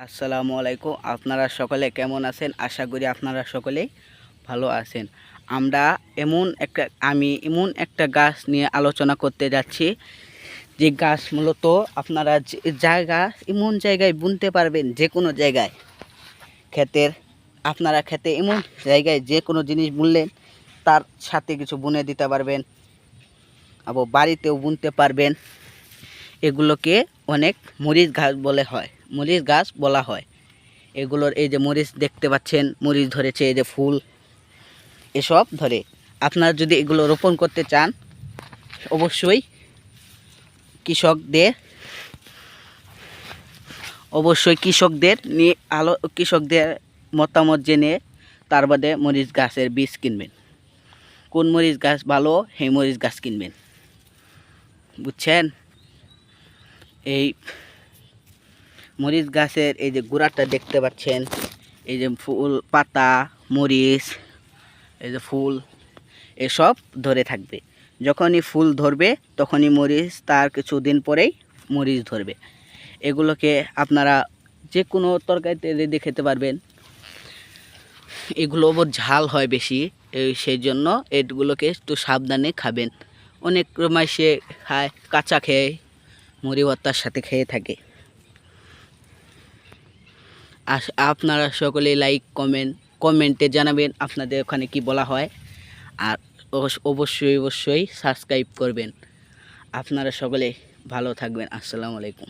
আসসালামু আলাইকুম। আপনারা সকলে কেমন আছেন? আশা করি আপনারা সকলে ভালো আছেন। আমরা এমন একটা, আমি এমন একটা গাছ নিয়ে আলোচনা করতে যাচ্ছি, যে গাছ মূলত আপনারা জায়গা, এমন জায়গায় বুনতে পারবেন যে কোনো জায়গায়। ক্ষেতের, আপনারা খেতে এমন জায়গায় যে কোনো জিনিস বুনলেন, তার সাথে কিছু বুনে দিতে পারবেন, আবার বাড়িতেও বুনতে পারবেন। এগুলোকে অনেক মরিচ ঘাস বলে হয়। মরিচ গাছ বলা হয়। এগুলোর এই যে মরিচ দেখতে পাচ্ছেন, মরিচ ধরেছে এই যে ফুল, এসব ধরে। আপনারা যদি এগুলো রোপণ করতে চান, অবশ্যই কৃষকদের অবশ্যই কৃষকদের নিয়ে আলো, কৃষকদের মতামত জেনে তার বাদে মরিচ গাছের বীজ কিনবেন। কোন মরিচ গাছ ভালো, সেই মরিচ গাছ কিনবেন। বুঝছেন? এই মরিচ গাছের এই যে গোড়াটা দেখতে পাচ্ছেন, এই যে ফুল পাতা, মরিচ, এই যে ফুল, এসব ধরে থাকবে। যখনই ফুল ধরবে, তখনই মরিচ তার কিছুদিন পরেই মরিচ ধরবে। এগুলোকে আপনারা যে কোনো তরকারিতে রেঁধে খেতে পারবেন। এগুলো আবার ঝাল হয় বেশি সেই জন্য এগুলোকে একটু সাবধানে খাবেন। অনেক মাসে খায়, কাঁচা খেয়ে, মুড়ি সাথে খেয়ে থাকে। আপনারা সকলে লাইক কমেন্ট কমেন্টে জানাবেন আপনাদের ওখানে কি বলা হয়। আর অবশ্য- অবশ্যই অবশ্যই সাবস্ক্রাইব করবেন। আপনারা সকলে ভালো থাকবেন। আসসালামু আলাইকুম।